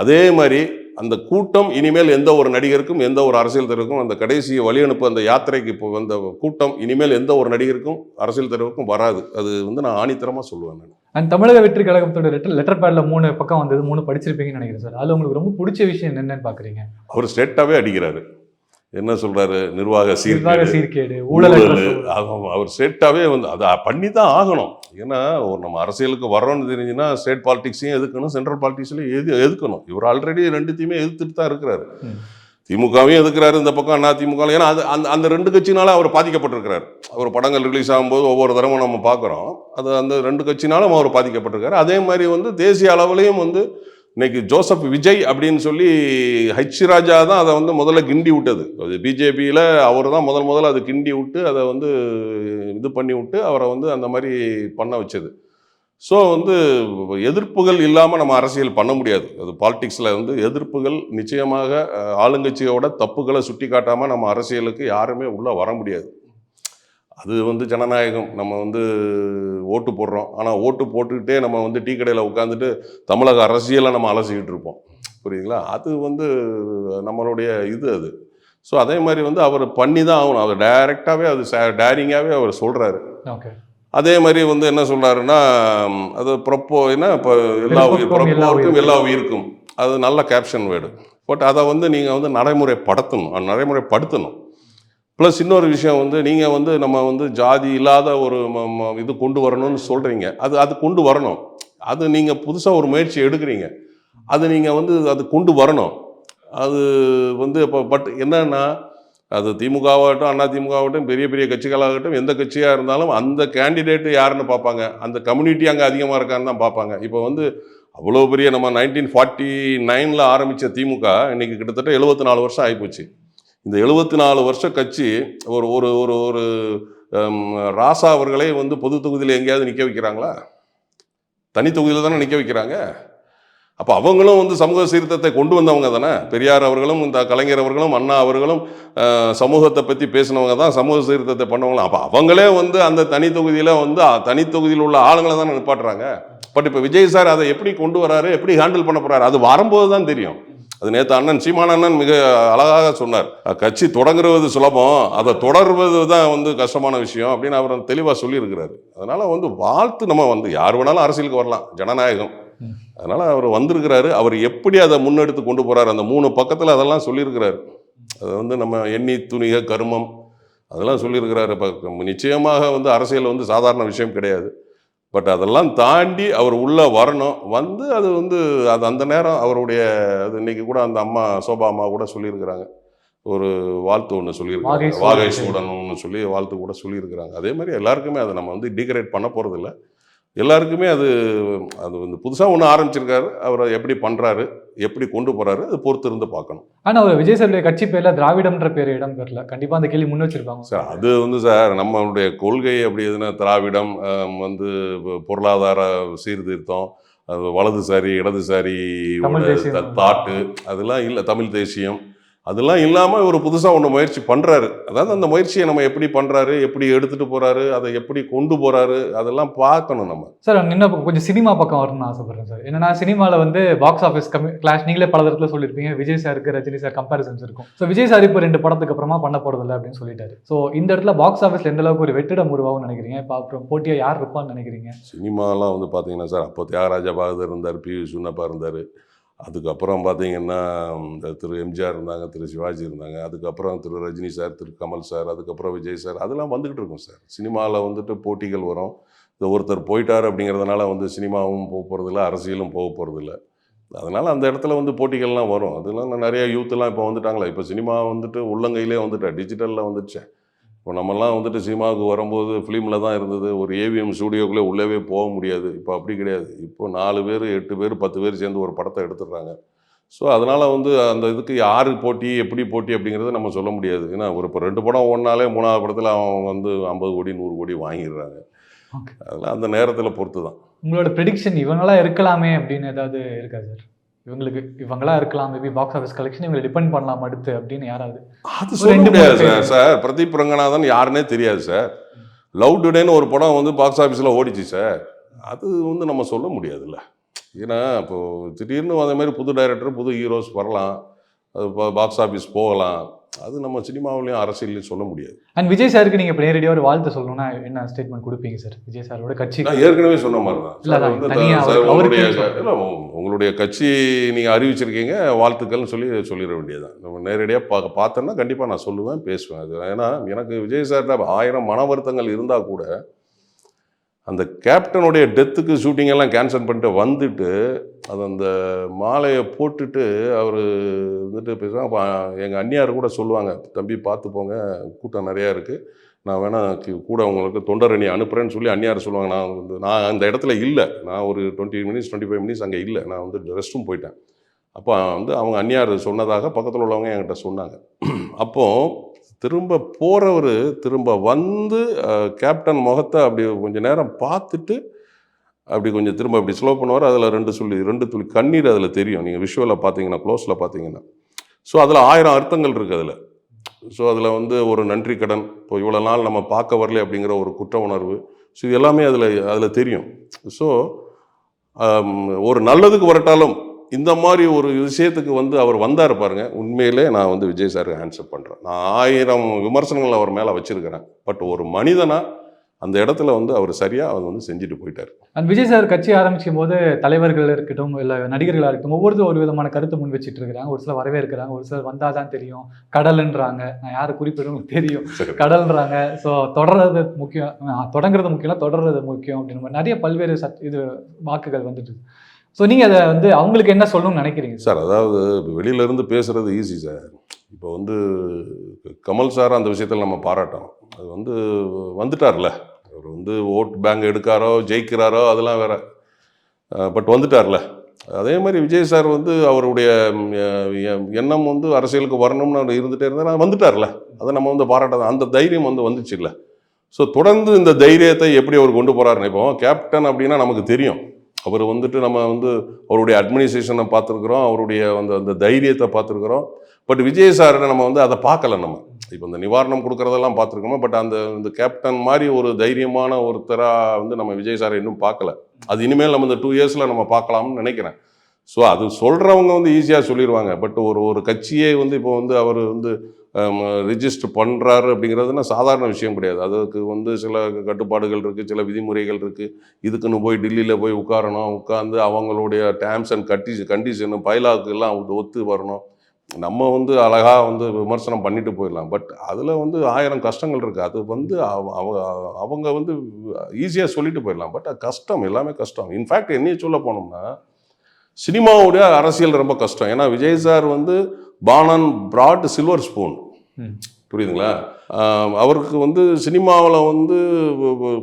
Speaker 2: அதே மாதிரி அந்த கூட்டம் இனிமேல் எந்த ஒரு நடிகருக்கும் எந்த ஒரு அரசியல் தலைவருக்கும் அந்த கடைசி வழி அனுப்பு அந்த யாத்திரைக்கு இப்போ அந்த கூட்டம் இனிமேல் எந்த ஒரு நடிகருக்கும் அரசியல் தலைவருக்கும் வராது. அது வந்து நான் ஆணித்தரமாக சொல்லுவேன் நான்.
Speaker 1: அண்ட் தமிழக வெற்றி கழகத்தோட லெட்டர் லெட்டர் பேட்ல மூணு பக்கம் வந்தது மூணு படிச்சிருப்பீங்கன்னு நினைக்கிறேன் சார். அதுல உங்களுக்கு ரொம்ப பிடிச்ச விஷயம் என்னன்னு பாக்குறீங்க?
Speaker 2: அவர் ஸ்ட்ரெயிட்டாகவே அடிக்கிறாரு. என்ன சொல்றாரு? நிர்வாக சீர்கேடு
Speaker 1: சீர்கேடு ஊழல்.
Speaker 2: ஆமாம், அவர் ஸ்ட்ரெயிட்டாகவே வந்து அதை பண்ணி தான் ஆகணும். ஏன்னா ஒரு நம்ம அரசியலுக்கு வர்றோம்னு தெரிஞ்சுன்னா ஸ்டேட் பாலிடிக்ஸையும் எதுக்கணும் சென்ட்ரல் பாலிடிக்ஸ்லையும் எது எதுக்கணும். இவர் ஆல்ரெடி ரெண்டுத்தையுமே எதிர்த்துட்டு தான் இருக்கிறாரு. திமுகவையும் எதுக்குறாரு இந்த பக்கம் அண்ணா திமுக ஏன்னா அது அந்த அந்த ரெண்டு கட்சினால அவர் பாதிக்கப்பட்டிருக்கிறார். அவர் படங்கள் ரிலீஸ் ஆகும்போது ஒவ்வொரு தரமும் நம்ம பார்க்குறோம். அது அந்த ரெண்டு கட்சினாலும் அவர் பாதிக்கப்பட்டிருக்காரு. அதே மாதிரி வந்து தேசிய அளவுலையும் வந்து இன்னைக்கு ஜோசப் விஜய் அப்படின்னு சொல்லி ஹச் ராஜா தான் அதை வந்து முதல்ல கிண்டி விட்டது. அது பிஜேபியில் அவர் தான் முதல் முதல்ல அதை கிண்டி விட்டு அதை வந்து இது பண்ணி விட்டு அவரை வந்து அந்த மாதிரி பண்ண வச்சது. ஸோ வந்து எதிர்ப்புகள் இல்லாமல் நம்ம அரசியல் பண்ண முடியாது. அது பாலிடிக்ஸில் வந்து எதிர்ப்புகள் நிச்சயமாக ஆளுங்கட்சியோட தப்புகளை சுட்டி காட்டாமல் நம்ம அரசியலுக்கு யாருமே உள்ளே வர முடியாது. அது வந்து ஜனநாயகம். நம்ம வந்து ஓட்டு போடுறோம். ஆனால் ஓட்டு போட்டுக்கிட்டே நம்ம வந்து டீ கடையில் உட்காந்துட்டு தமிழக அரசியலை நம்ம அலசிக்கிட்டு இருப்போம். புரியுதுங்களா? அது வந்து நம்மளுடைய இது அது. ஸோ அதே மாதிரி வந்து அவர் பண்ணி தான் ஆகணும். அவர் டைரெக்டாகவே அது டேரிங்காகவே அவர் சொல்கிறாரு
Speaker 1: ஓகே.
Speaker 2: அதே மாதிரி வந்து என்ன சொல்றாருன்னா ம், அது ப்ரொப்போ என்ன இப்போ எல்லா உயிர் ப்ரொப்போருக்கும் எல்லா உயிருக்கும் அது நல்ல கேப்ஷன் வேர்டு. பட் அதை வந்து நீங்கள் வந்து நடைமுறைப்படுத்தணும். நடைமுறைப்படுத்தணும். ப்ளஸ் இன்னொரு விஷயம் வந்து நீங்கள் வந்து நம்ம வந்து ஜாதி இல்லாத ஒரு ம- ம- இது கொண்டு வரணும்னு சொல்கிறீங்க அது அது கொண்டு வரணும். அது நீங்கள் புதுசாக ஒரு முயற்சி எடுக்கிறீங்க. அது நீங்கள் வந்து அது கொண்டு வரணும். அது வந்து இப்போ பட் என்னன்னா அது திமுகவாகட்டும் அண்ணா திமுகவாகட்டும் பெரிய பெரிய கட்சிகளாகட்டும் எந்த கட்சியாக இருந்தாலும் அந்த கேண்டிடேட் யாருன்னு பார்ப்பாங்க. அந்த கம்யூனிட்டி அங்கே அதிகமாக இருக்கான்னு தான் பார்ப்பாங்க. இப்போ வந்து அவ்வளோ பெரிய நம்ம நைன்டீன் ஃபார்ட்டி நைனில் ஆரம்பித்த திமுக இன்றைக்கி கிட்டத்தட்ட எழுபத்தி நாலு வருஷம் ஆகிப்போச்சு இந்த எழுபத்தி நாலு வருஷம் கட்சி ஒரு ஒரு ஒரு ஒரு ராசா அவர்களே வந்து பொது தொகுதியில் எங்கேயாவது நிற்க வைக்கிறாங்களா? தனி தொகுதியில் தானே நிற்க வைக்கிறாங்க. அப்போ அவங்களும் வந்து சமூக சீர்திருத்தத்தை கொண்டு வந்தவங்க தானே. பெரியார் அவர்களும் இந்த கலைஞர் அவர்களும் அண்ணா அவர்களும் சமூகத்தை பற்றி பேசினவங்க தான் சமூக சீர்திருத்தத்தை பண்ணவங்களாம். அப்போ அவங்களே வந்து அந்த தனி தொகுதியில் வந்து தனி தொகுதியில் உள்ள ஆளுங்களை தானே நிப்பாட்டுறாங்க. பட் இப்போ விஜய் சார் அதை எப்படி கொண்டு வராரு எப்படி ஹேண்டில் பண்ண போறாரு அது வரும்போது தான் தெரியும். அது நேற்று அண்ணன் சீமான் அண்ணன் மிக அழகாக சொன்னார். கட்சி தொடங்குறது சுலபம் அதை தொடர்வது தான் வந்து கஷ்டமான விஷயம் அப்படின்னு அவர் தெளிவாக சொல்லியிருக்கிறாரு. அதனால் வந்து வாழ்த்து நம்ம வந்து யார் வேணாலும் அரசியலுக்கு வரலாம் ஜனநாயகம். அதனால் அவர் வந்திருக்கிறாரு அவர் எப்படி அதை முன்னெடுத்து கொண்டு போகிறார் அந்த மூணு பக்கத்தில் அதெல்லாம் சொல்லியிருக்கிறாரு. அது வந்து நம்ம எண்ணி துணிக கருமம் அதெல்லாம் சொல்லியிருக்கிறாரு. இப்போ நிச்சயமாக வந்து அரசியல் வந்து சாதாரண விஷயம் கிடையாது. பட் அதெல்லாம் தாண்டி அவர் உள்ளே வரணும். வந்து அது வந்து அது அந்த நேரம் அவருடைய அது இன்னைக்கு கூட அந்த அம்மா சோபா அம்மா கூட சொல்லியிருக்கிறாங்க. ஒரு வாழ்த்து ஒன்று சொல்லியிருக்காங்க
Speaker 1: வாகை
Speaker 2: வாகை
Speaker 1: சூடன்.
Speaker 2: சூடணும்னு சொல்லி வாழ்த்து கூட சொல்லியிருக்கிறாங்க. அதே மாதிரி எல்லாருக்குமே அதை நம்ம வந்து டிகரேட் பண்ண போகிறதில்ல எல்லாருக்குமே அது அது வந்து புதுசாக ஒன்று ஆரம்பிச்சிருக்காரு. அவர் எப்படி பண்ணுறாரு எப்படி கொண்டு போகிறாரு அது பொறுத்து இருந்து பார்க்கணும்.
Speaker 1: ஆனா அவர் விஜய் சாருடைய கட்சி பேர்ல திராவிடம்ன்ற பேர் இடம் பெறல கண்டிப்பா அந்த கேள்வி முன் வச்சிருப்பாங்க.
Speaker 2: சார் அது வந்து சார் நம்மளுடைய கொள்கை அப்படி எதுனா திராவிடம் வந்து பொருளாதார சீர்திருத்தம் அது வலதுசாரி இடதுசாரி. தாட்டு அதெல்லாம் இல்லை தமிழ் தேசியம். அதெல்லாம் இல்லாமல் ஒரு புதுசாக ஒன்று முயற்சி பண்ணுறாரு அதாவது அந்த முயற்சியை நம்ம எப்படி பண்ணுறாரு எப்படி எடுத்துகிட்டு போகிறாரு அதை எப்படி கொண்டு போகிறாரு அதெல்லாம் பார்க்கணும் நம்ம.
Speaker 1: சார் இன்னும் கொஞ்சம் சினிமா பக்கம் வரணும்னு ஆசைப்படுறேன் சார். என்னன்னா சினிமாவில் வந்து பாக்ஸ் ஆஃபீஸ் கம்மி கிளாஷ் நீங்களே பல தரத்துல சொல்லியிருப்பீங்க. விஜய் சாருக்கு ரஜினி சார் கம்பேரிசன்ஸ் இருக்கும். ஸோ விஜய் சார் இப்போ ரெண்டு படத்துக்கு அப்புறமா பண்ண போறதில்ல அப்படின்னு சொல்லிட்டாரு. ஸோ இந்த இடத்துல பாக்ஸ் ஆஃபீஸ்ல எந்த அளவுக்கு ஒரு வெற்றிடம் உருவாகும்னு நினைக்கிறீங்க? இப்போ அப்புறம் போட்டியா யார் இருப்பான்னு நினைக்கிறீங்க?
Speaker 2: சினிமாலாம் வந்து பார்த்தீங்கன்னா சார் அப்போ தியாகராஜா பாகதர் இருந்தார் பி வி சுண்ணப்பா இருந்தார். அதுக்கப்புறம் பார்த்தீங்கன்னா இந்த திரு எம்ஜிஆர் இருந்தாங்க திரு சிவாஜி இருந்தாங்க அதுக்கப்புறம் திரு ரஜினி சார் திரு கமல் சார் அதுக்கப்புறம் விஜய் சார் அதெல்லாம் வந்துக்கிட்டு இருக்கும் சார். சினிமாவில் வந்துட்டு போட்டிகள் வரும். இந்த ஒருத்தர் போயிட்டார் அப்படிங்கிறதுனால வந்து சினிமாவும் போக போகிறதில்ல அரசியலும் போக போகிறதில்ல அதனால் அந்த இடத்துல வந்து போட்டிகள்லாம் வரும். அதெல்லாம் நிறையா யூத்லாம் இப்போ வந்துட்டாங்களே. இப்போ சினிமா வந்துட்டு உள்ளங்கையிலே வந்துட்டேன். டிஜிட்டலில் வந்துடுச்சேன் இப்போ நம்மலாம் வந்துட்டு சினிமாவுக்கு வரும்போது ஃபிலிமில் தான் இருந்தது. ஒரு ஏவிஎம் ஸ்டூடியோக்குள்ளே உள்ளவே போக முடியாது. இப்போ அப்படி கிடையாது. இப்போ நாலு பேர் எட்டு பேர் பத்து பேர் சேர்ந்து ஒரு படத்தை எடுத்துடுறாங்க. ஸோ அதனால் வந்து அந்த இதுக்கு யாரு போட்டி எப்படி போட்டி அப்படிங்கிறத நம்ம சொல்ல முடியாது. ஏன்னா ஒரு இப்போ ரெண்டு படம் ஓடினாலே மூணாவது படத்தில் அவன் வந்து ஐம்பது கோடி நூறு கோடி வாங்கிடுறாங்க. அதெல்லாம் அந்த நேரத்தில் பொறுத்து தான்
Speaker 1: உங்களோட ப்ரெடிக்ஷன் இவங்களா இருக்கலாமே அப்படின்னு ஏதாவது இருக்கா சார் இவங்களுக்கு இவங்களா இருக்கலாம். மேபி பாக்ஸ் ஆஃபீஸ் கலெக்ஷன் இவங்களை டிபெண்ட் பண்ணலாம் அடுத்து அப்படின்னு யாராவது.
Speaker 2: அது சொல்ல
Speaker 1: ரெண்டு
Speaker 2: முடியாது சார். சார் பிரதீப் ரங்கநாதன் யாருன்னே தெரியாது சார். லவ் டுடேன்னு ஒரு படம் வந்து பாக்ஸ் ஆஃபீஸில் ஓடிச்சு சார். அது வந்து நம்ம சொல்ல முடியாதுல்ல. ஏன்னா இப்போ திடீர்னு அதே மாதிரி புது டைரக்டர் புது ஹீரோஸ் வரலாம். அது பாக்ஸ் ஆஃபீஸ் போகலாம். அது நம்ம சினிமாவிலையும் அரசியல்லையும் சொல்ல முடியாது.
Speaker 1: அண்ட் விஜய் சாருக்கு நீங்க இப்போ நேரடியாக ஒரு வாழ்த்து சொல்லணும்னா என்ன ஸ்டேட்மெண்ட் கொடுப்பீங்க சார் விஜய் சாரோட கட்சி.
Speaker 2: நான் ஏற்கனவே சொன்ன மாதிரி தான். உங்களுடைய உங்களுடைய கட்சி நீங்கள் அறிவிச்சிருக்கீங்க வாழ்த்துக்கள்னு சொல்லி சொல்லிட வேண்டியதுதான். நம்ம நேரடியாக பா பார்த்தோன்னா கண்டிப்பாக நான் சொல்லுவேன் பேசுவேன். அது ஏன்னா எனக்கு விஜய் சார்ட்ட ஆயிரம் மன வருத்தங்கள் இருந்தால் கூட அந்த கேப்டனுடைய டெத்துக்கு ஷூட்டிங் எல்லாம் கேன்சல் பண்ணிட்டு வந்துட்டு அது அந்த மாலையை போட்டுட்டு அவர் வந்துட்டு பேசுவாங்க அப்போ எங்கள் அந்நியார் கூட சொல்லுவாங்க தம்பி பார்த்து போங்க கூட்டம் நிறையா இருக்குது நான் வேணால் கூட உங்களுக்கு தொண்டரணி அனுப்புகிறேன்னு சொல்லி அந்நியார் சொல்லுவாங்க. நான் வந்து நான் அந்த இடத்துல இல்லை. நான் ஒரு twenty minutes twenty five minutes அங்கே இல்லை. நான் வந்து ரெஸ்ட் ரூம் போயிட்டேன். அப்போ வந்து அவங்க அந்நியார் சொன்னதாக பக்கத்தில் உள்ளவங்க என்கிட்ட சொன்னாங்க. அப்போது திரும்ப போகிறவர் திரும்ப வந்து கேப்டன் முகத்தை அப்படி கொஞ்ச நேரம் பார்த்துட்டு அப்படி கொஞ்சம் திரும்ப அப்படி ஸ்லோ பண்ணுவார் அதில் ரெண்டு சொல்லி ரெண்டு துளி கண்ணீர் அதில் தெரியும். நீங்கள் விஷுவலில் பார்த்தீங்கன்னா க்ளோஸில் பார்த்தீங்கன்னா. ஸோ அதில் ஆயிரம் அர்த்தங்கள் இருக்குது அதில். ஸோ அதில் வந்து ஒரு நன்றி கடன் இப்போ இவ்வளோ நாள் நம்ம பார்க்க வரல அப்படிங்கிற ஒரு குற்ற உணர்வு. ஸோ இது எல்லாமே அதில் அதில் தெரியும். ஸோ ஒரு நல்லதுக்கு வரட்டாலும் இந்த மாதிரி ஒரு விஷயத்துக்கு வந்து அவர் வந்தார் பாருங்க. உண்மையிலே நான் வந்து விஜய் சார் ஹேண்ட்ஸ்அப் பண்ணுறேன் நான் ஆயிரம் விமர்சனங்கள் அவர் மேலே வச்சுருக்கிறேன். பட் ஒரு மனிதனா அந்த இடத்துல வந்து அவர் சரியாக அவர் வந்து செஞ்சுட்டு போயிட்டார்.
Speaker 1: அண்ட் விஜய் சார் கட்சி ஆரம்பிக்கும் போது தலைவர்கள் இருக்கட்டும் இல்லை நடிகர்களாக இருக்கட்டும் ஒவ்வொருத்தரும் ஒரு விதமான கருத்தை முன் வச்சுட்டு இருக்கிறாங்க. ஒரு சிலர் வரவேற்கிறாங்க ஒரு சிலர் வந்தால் தான் தெரியும். கடல்ன்றாங்க. நான் யாரை குறிப்பிடணும் தெரியும். கடல்ன்றாங்க. ஸோ தொடர்றது முக்கியம். தொடங்குறது முக்கியம் தொடர்றது முக்கியம் அப்படின்னு மாதிரி நிறைய பல்வேறு சட் இது வாக்குகள் வந்துட்டு ஸோ நீங்கள் அதை வந்து அவங்களுக்கு என்ன சொல்லணும்னு நினைக்கிறீங்க? சார்
Speaker 2: அதாவது இப்போ வெளியில இருந்து பேசுறது ஈஸி சார். இப்போ வந்து கமல் சார் அந்த விஷயத்தில் நம்ம பாராட்டணும். அது வந்து வந்துட்டார்ல. அவர் வந்து ஓட் பேங்க் எடுக்காரோ ஜெயிக்கிறாரோ அதெல்லாம் வேற. பட் வந்துட்டார்ல. அதே மாதிரி விஜய் சார் வந்து அவருடைய எண்ணம் வந்து அரசியலுக்கு வரணும்னு அவர் இருந்துகிட்டே இருந்தார். வந்துட்டார்ல. அதை நம்ம வந்து பாராட்ட அந்த தைரியம் வந்து வந்துச்சுல்ல. ஸோ தொடர்ந்து இந்த தைரியத்தை எப்படி அவர் கொண்டு போகிறாருன்னு இப்போ கேப்டன் அப்படின்னா நமக்கு தெரியும். அவர் வந்துட்டு நம்ம வந்து அவருடைய அட்மினிஸ்ட்ரேஷனை பார்த்துருக்குறோம். அவருடைய அந்த அந்த தைரியத்தை பார்த்துருக்குறோம். பட் விஜய் சார் நம்ம வந்து அதை பார்க்கல நம்ம. இப்போ இந்த நிவாரணம் கொடுக்குறதெல்லாம் பார்த்துருக்கோமோ பட் அந்த இந்த கேப்டன் மாதிரி ஒரு தைரியமான ஒருத்தராக வந்து நம்ம விஜய் சாரை இன்னும் பார்க்கல. அது இனிமேல் நம்ம இந்த டூ இயர்ஸில் நம்ம பார்க்கலாம்னு நினைக்கிறேன். ஸோ அது சொல்கிறவங்க வந்து ஈஸியாக சொல்லிடுவாங்க பட் ஒரு ஒரு கட்சியே வந்து இப்போ வந்து அவர் வந்து ரிஜிஸ்டர் பண்ணுறாரு அப்படிங்கிறதுனா சாதாரண விஷயம் கிடையாது. அதுக்கு வந்து சில கட்டுப்பாடுகள் இருக்குது சில விதிமுறைகள் இருக்குது இதுக்குன்னு போய் டெல்லியில் போய் உட்காரணும் உட்காந்து அவங்களுடைய டேர்ம்ஸ் அண்ட் கட்டி கண்டிஷனு பைலாக்கு எல்லாம் ஒத்து வரணும். நம்ம வந்து அழகா வந்து விமர்சனம் பண்ணிட்டு போயிடலாம். பட் அதில் வந்து ஆயிரம் கஷ்டங்கள் இருக்குது அது வந்து அவ- அவ- அவங்க வந்து ஈஸியாக சொல்லிட்டு போயிடலாம். பட் கஷ்டம். எல்லாமே கஷ்டம். இன்ஃபேக்ட் என்னைய சொல்ல போனோம்னா சினிமாவுடைய அரசியல் ரொம்ப கஷ்டம். ஏன்னா விஜய் சார் வந்து பானன் பிராட் சில்வர் ஸ்பூன். புரியுதுங்களா? அவருக்கு வந்து சினிமாவில் வந்து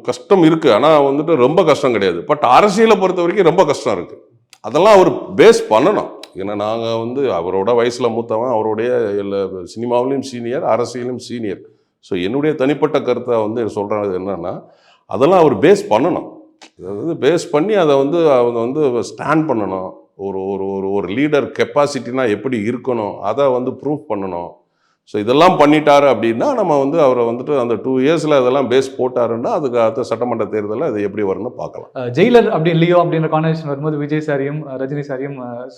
Speaker 2: கஷ்டம் இருக்குது ஆனால் வந்துட்டு ரொம்ப கஷ்டம் கிடையாது. பட் அரசியலை பொறுத்த வரைக்கும் ரொம்ப கஷ்டம் இருக்குது அதெல்லாம் அவர் பேஸ் பண்ணணும். ஏன்னா நாங்கள் வந்து அவரோட வயசில் மூத்தவன் அவருடைய எல்லா சினிமாவிலையும் சீனியர் அரசியலும் சீனியர். ஸோ என்னுடைய தனிப்பட்ட கருத்தை வந்து சொல்கிறது என்னென்னா அதெல்லாம் அவர் பேஸ் பண்ணணும். அதாவது பேஸ் பண்ணி அதை வந்து அவங்க வந்து ஸ்டாண்ட் பண்ணணும். ஒரு ஒரு ஒரு ஒரு லீடர் கெப்பாசிட்டினா எப்படி இருக்கணும் அதை வந்து ப்ரூவ் பண்ணணும். ஸோ இதெல்லாம் பண்ணிட்டாரு அப்படின்னா நம்ம வந்து அவரை வந்துட்டு அந்த டூ இயர்ஸில் அதெல்லாம் பேஸ் போட்டாருன்னா அதுக்கு அடுத்த சட்டமன்ற தேர்தலில் அது எப்படி வரும்னு பார்க்கலாம்.
Speaker 1: ஜெயிலர் அப்படி லியோ அப்படின்ற கான்வர்சேஷன் வரும்போது விஜய் சாரையும் ரஜினி சாரையும்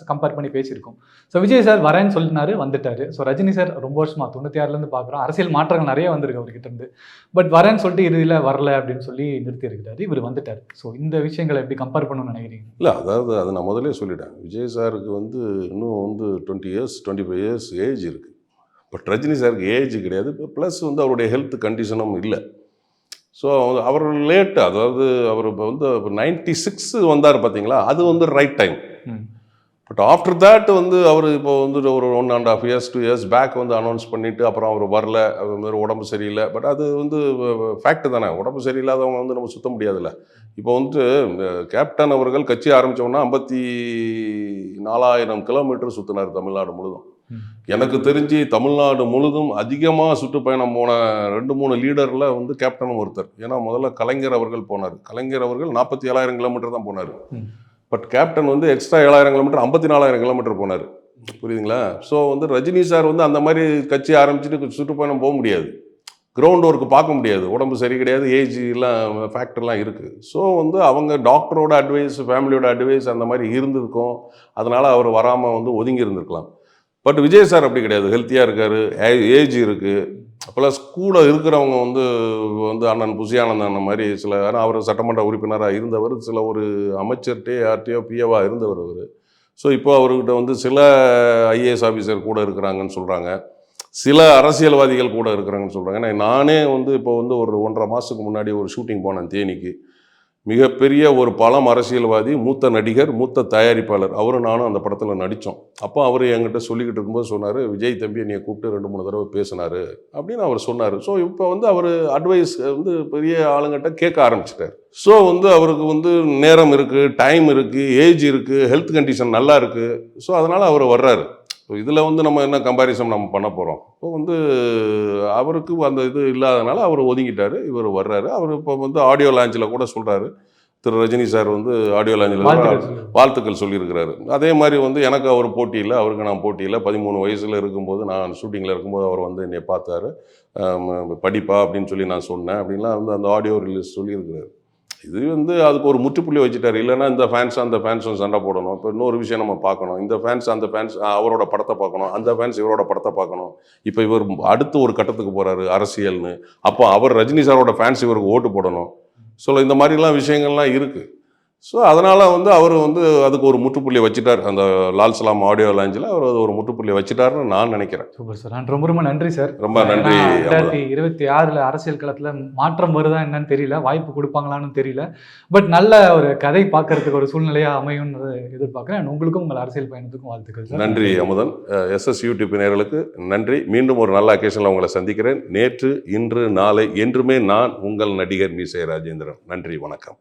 Speaker 1: கம்பேர் பண்ணி பேசியிருக்கோம். ஸோ விஜய் சார் வரேன்னு சொல்லினாரு வந்துட்டாரு. ஸோ ரஜினி சார் ரொம்ப வருஷமா தொண்ணூற்றி ஆறுலேருந்து பார்க்குறோம். அரசியல் மாற்றங்கள் நிறைய வந்திருக்கு அவர்கிட்ட இருந்து. பட் வரேன்னு சொல்லிட்டு இறுதியில் வரல அப்படின்னு சொல்லி நிறுத்தி இருக்கிறாரு. இவர் வந்துட்டாரு. ஸோ இந்த விஷயங்களை எப்படி கம்பேர் பண்ணணும்னு நினைக்கிறீங்க?
Speaker 2: இல்லை அதாவது அதை நான் முதலே சொல்லிட்டேன். விஜய் சாருக்கு வந்து இன்னும் வந்து twenty years twenty five years age இருக்குது பட் ரஜினி சாருக்கு ஏஜ் கிடையாது. ப்ளஸ் வந்து அவருடைய ஹெல்த் கண்டிஷனும் இல்லை. ஸோ அவர் லேட்டு அதாவது அவர் இப்போ வந்து நைன்டி சிக்ஸ் வந்தார் பார்த்தீங்களா அது வந்து right time. But after that வந்து அவர் இப்போ வந்து ஒரு one and half years two years back வந்து அனௌன்ஸ் பண்ணிவிட்டு அப்புறம் அவர் வரல. அது மாதிரி உடம்பு சரியில்லை. பட் அது வந்து ஃபேக்ட் தானே. உடம்பு சரியில்லாதவங்க வந்து நம்ம சுத்த முடியாதுல்ல. இப்போ வந்துட்டு கேப்டன் அவர்கள் கட்சி ஆரம்பித்தோம்னா ஐம்பத்தி நாலாயிரம் கிலோமீட்டர் சுற்றினார் தமிழ்நாடு முழுதும். எனக்கு தெரிஞ்சு தமிழ்நாடு முழுதும் அதிகமாக சுற்றுப்பயணம் போன ரெண்டு மூணு லீடரில் வந்து கேப்டனும் ஒருத்தர். ஏன்னா முதல்ல கலைஞர் அவர்கள் போனார். கலைஞர் அவர்கள் நாற்பத்தி ஏழாயிரம் கிலோமீட்டர் தான் போனார். பட் கேப்டன் வந்து எக்ஸ்ட்ரா ஏழாயிரம் கிலோமீட்டர் ஐம்பத்தி நாலாயிரம் கிலோமீட்டர் போனார். புரியுதுங்களா? ஸோ வந்து ரஜினி சார் வந்து அந்த மாதிரி கட்சி ஆரம்பிச்சுட்டு சுற்றுப்பயணம் போக முடியாது. கிரவுண்ட் ஒர்க் பார்க்க முடியாது. உடம்பு சரி கிடையாது. ஏஜ் எல்லாம் ஃபேக்டர்லாம் இருக்குது ஸோ வந்து அவங்க டாக்டரோட அட்வைஸ் ஃபேமிலியோட அட்வைஸ் அந்த மாதிரி இருந்திருக்கும். அதனால் அவர் வராமல் வந்து ஒதுங்கி இருந்திருக்கலாம். பட் விஜய் சார் அப்படி கிடையாது. ஹெல்த்தியாக இருக்கார் ஏஜ் இருக்குது அப்போல்லாம் கூட இருக்கிறவங்க வந்து வந்து அண்ணன் புசியானந்த அந்த மாதிரி சில ஆனால் அவர் சட்டமன்ற உறுப்பினராக இருந்தவர் சில ஒரு அமைச்சர்கிட்டே யார்கிட்டயோ பிஏவாக இருந்தவர் அவர். ஸோ இப்போ அவர்கிட்ட வந்து சில ஐஏஎஸ் ஆஃபீஸர் கூட இருக்கிறாங்கன்னு சொல்கிறாங்க சில அரசியல்வாதிகள் கூட இருக்கிறாங்கன்னு சொல்கிறாங்க ஏன்னா நானே வந்து இப்போ வந்து ஒரு ஒன்றரை மாதத்துக்கு முன்னாடி ஒரு ஷூட்டிங் போனேன் தேனிக்கு. மிகப்பெரிய ஒரு பழம் அரசியல்வாதி மூத்த நடிகர் மூத்த தயாரிப்பாளர். அவரும் நானும் அந்த படத்தில் நடித்தோம் அப்போ அவர் என்கிட்ட சொல்லிக்கிட்டு இருக்கும்போது சொன்னார் விஜய் தம்பி என்னையை கூப்பிட்டு ரெண்டு மூணு தடவை பேசினார். அப்படின்னு அவர் சொன்னார். ஸோ இப்போ வந்து அவர் அட்வைஸ் வந்து பெரிய ஆளுங்கிட்ட கேட்க ஆரம்பிச்சிட்டார். ஸோ வந்து அவருக்கு வந்து நேரம் இருக்குது டைம் இருக்குது ஏஜ் இருக்குது ஹெல்த் கண்டிஷன் நல்லா இருக்குது ஸோ அதனால் அவர் வர்றாரு. இதில் வந்து நம்ம என்ன கம்பாரிசன் நம்ம பண்ண போகிறோம் இப்போ வந்து அவருக்கு அந்த இது இல்லாதனால அவர் ஒதுங்கிட்டாரு. இவர் வர்றாரு. அவர் இப்போ வந்து ஆடியோ லான்ச்சில் கூட சொல்கிறாரு திரு ரஜினி சார் வந்து ஆடியோ லான்ச்சில்
Speaker 1: வாழ்த்துக்கள்
Speaker 2: சொல்லியிருக்கிறாரு. அதே மாதிரி வந்து எனக்கு அவர் போட்டி இல்லை அவருக்கு நான் போட்டி இல்லை பதிமூணு வயசில் இருக்கும்போது நான் ஷூட்டிங்கில் இருக்கும்போது அவர் வந்து என்னை பார்த்தாரு. படிப்பா? அப்படின்னு சொல்லி நான் சொன்னேன். அப்படின்லாம் வந்து அந்த ஆடியோ ரிலீஸ் சொல்லியிருக்கிறாரு. இது வந்து அதுக்கு ஒரு முற்றுப்புள்ளி வச்சுட்டாரு. இல்லைன்னா இந்த ஃபேன்ஸ் அந்த ஃபேன்ஸும் சண்டை போடணும். இப்போ இன்னொரு விஷயம் நம்ம பார்க்கணும். இந்த ஃபேன்ஸ் அந்த ஃபேன்ஸ் அவரோட படத்தை பார்க்கணும். அந்த ஃபேன்ஸ் இவரோட படத்தை பார்க்கணும். இப்போ இவர் அடுத்து ஒரு கட்டத்துக்கு போகிறாரு அரசியல்னு. அப்போ அவர் ரஜினி சாரோட ஃபேன்ஸ் இவருக்கு ஓட்டு போடணும். ஸோ இந்த மாதிரிலாம் விஷயங்கள்லாம் இருக்குது ஸோ அதனால் வந்து அவர் வந்து அதுக்கு ஒரு முற்றுப்புள்ளி வச்சுட்டார். அந்த லால் சலாம் ஆடியோ லாஞ்சில் அவர் அது ஒரு முற்றுப்புள்ளி வச்சுட்டாருன்னு நான் நினைக்கிறேன்.
Speaker 1: Super sir. நான் ரொம்ப ரொம்ப நன்றி சார்.
Speaker 2: ரொம்ப நன்றி.
Speaker 1: ரெண்டாயிரத்தி இருபத்தி ஆறுல அரசியல் களத்துல மாற்றம் வருதா என்னன்னு தெரியல வாய்ப்பு கொடுப்பாங்களான்னு தெரியல. பட் நல்ல ஒரு கதை பார்க்கறதுக்கு ஒரு சூழ்நிலையா அமையும்னு எதிர்பார்க்கிறேன். உங்களுக்கும் உங்கள் அரசியல் பயணத்துக்கும் வாழ்த்துக்கள்
Speaker 2: நன்றி அமுதன். எஸ்எஸ் யூடியூப் நேயர்களுக்கு நன்றி. மீண்டும் ஒரு நல்ல அக்கேஷனில் உங்களை சந்திக்கிறேன். நேற்று இன்று நாளை என்றுமே நான் உங்கள் நடிகர் மீசை ராஜேந்திரன். நன்றி வணக்கம்.